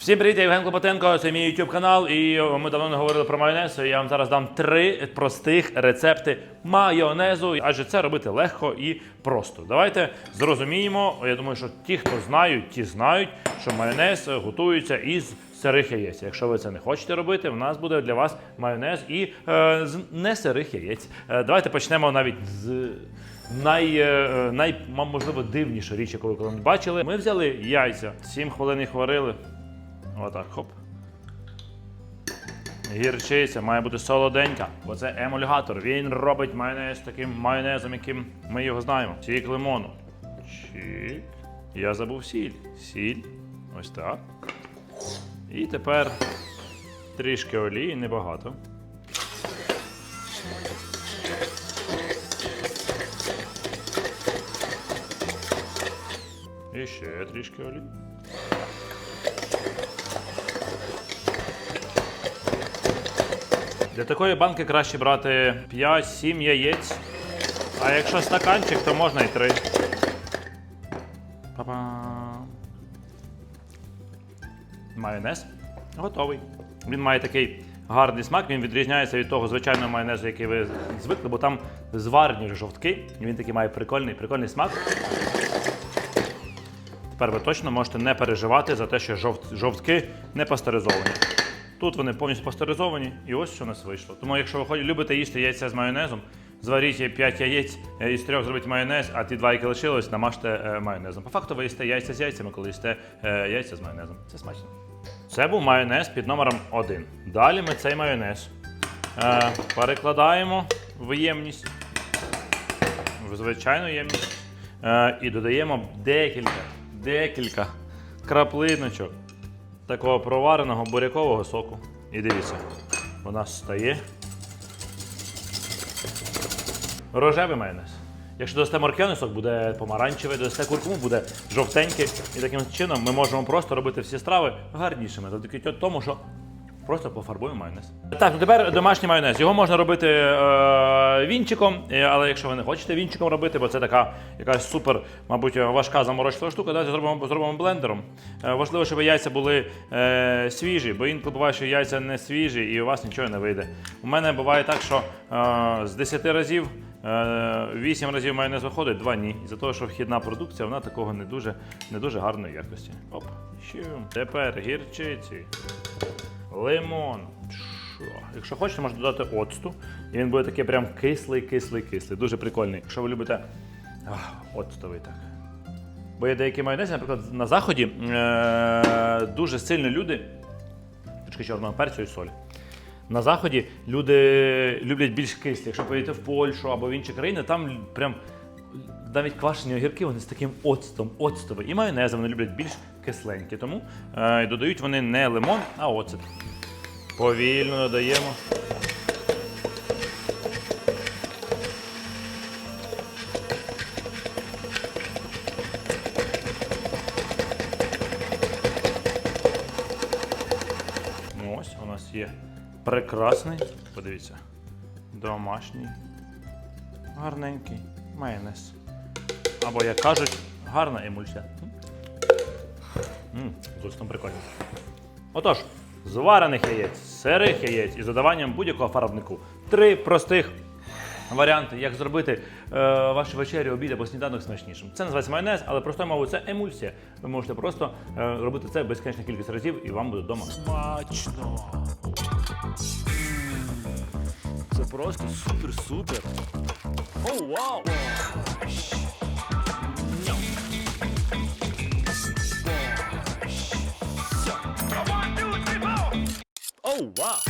Всім привіт, я Євген Клопотенко, це мій YouTube канал, і ми давно не говорили про майонез. Я вам зараз дам три простих рецепти майонезу, адже це робити легко і просто. Давайте зрозуміємо. Я думаю, що ті, хто знають, ті знають, що майонез е, готується із сирих яєць. Якщо ви це не хочете робити, в нас буде для вас майонез і е, з не сирих яєць. Е, давайте почнемо навіть з най, е, най, можливо, дивніша річ, яку ви коли бачили. Ми взяли яйця, 7 хвилин їх варили. Отак, хоп. Гірчиця має бути солоденька, бо це емульгатор. Він робить майонез таким майонезом, яким ми його знаємо. Сік лимону. Чик. Я забув сіль. Сіль. Ось так. І тепер трішки олії, небагато. І ще трішки олії. Для такої банки краще брати 5-7 яєць. А якщо стаканчик, то можна і 3. Па-пам. Майонез готовий. Він має такий гарний смак, він відрізняється від того звичайного майонезу, який ви звикли, бо там зварені жовтки. Він такий має прикольний, прикольний смак. Тепер ви точно можете не переживати за те, що жовт, жовтки не пастеризовані. Тут вони повністю пастеризовані, і ось що у нас вийшло. Тому, якщо ви любите їсти яйця з майонезом, зваріть 5 яєць е, із трьох зробіть майонез, а ті два, які лишились, намажте е, майонезом. По факту ви їсте яйця з яйцями, коли їсте е, яйця з майонезом. Це смачно. Це був майонез під номером 1. Далі ми цей майонез е, перекладаємо в ємність, в звичайну ємність, е, і додаємо декілька, декілька краплиночок такого провареного бурякового соку. І дивіться, нас стає рожевий майонез. Якщо дасте морквяний сок, буде помаранчевий, дасте куркуму, буде жовтенький. І таким чином ми можемо просто робити всі страви гарнішими, завдяки тому, що просто пофарбуємо майонез. Так, тепер домашній майонез. Його можна робити е, вінчиком, е, але якщо ви не хочете вінчиком робити, бо це така якась супер, мабуть, важка заморочлива штука, давайте зробимо, зробимо блендером. Е, важливо, щоб яйця були е, свіжі, бо інколи буває, що яйця не свіжі і у вас нічого не вийде. У мене буває так, що е, з 10 разів. Е, Вісім разів майонез виходить, два ні. І за того, що вхідна продукція, вона такого не дуже, не дуже гарної якості. Оп. Тепер гірчиці, лимон. Якщо хочете, можна додати оцту. І він буде такий прям кислий, кислий, кислий. Дуже прикольний. Якщо ви любите оцтовий так. Бо є деякі майонези, наприклад, на заході е- дуже сильно люди. Трішки чорного перцю і солі. На заході люди люблять більш кислі. Якщо поїдете в Польщу або в інші країни, там прям навіть квашені огірки вони з таким оцтом, оцтовий. І майонезом вони люблять більш кисленькі. Тому е, додають вони не лимон, а оцет. Повільно додаємо. Ну, Ось у нас є прекрасний, подивіться, домашній, гарненький майонез. Або, як кажуть, гарна емульсія. Зовсім прикольно. Отож, зварених яєць, сирих яєць із додаванням будь-якого фарбнику. Три простих варіанти, як зробити е, вашу вечерю, обід або сніданок смачнішим. Це називається майонез, але простою мовою це емульсія. Ви можете просто е, робити це безкінечну кількість разів і вам буде вдома. Смачно. Це просто супер-супер. О, вау! О, вау!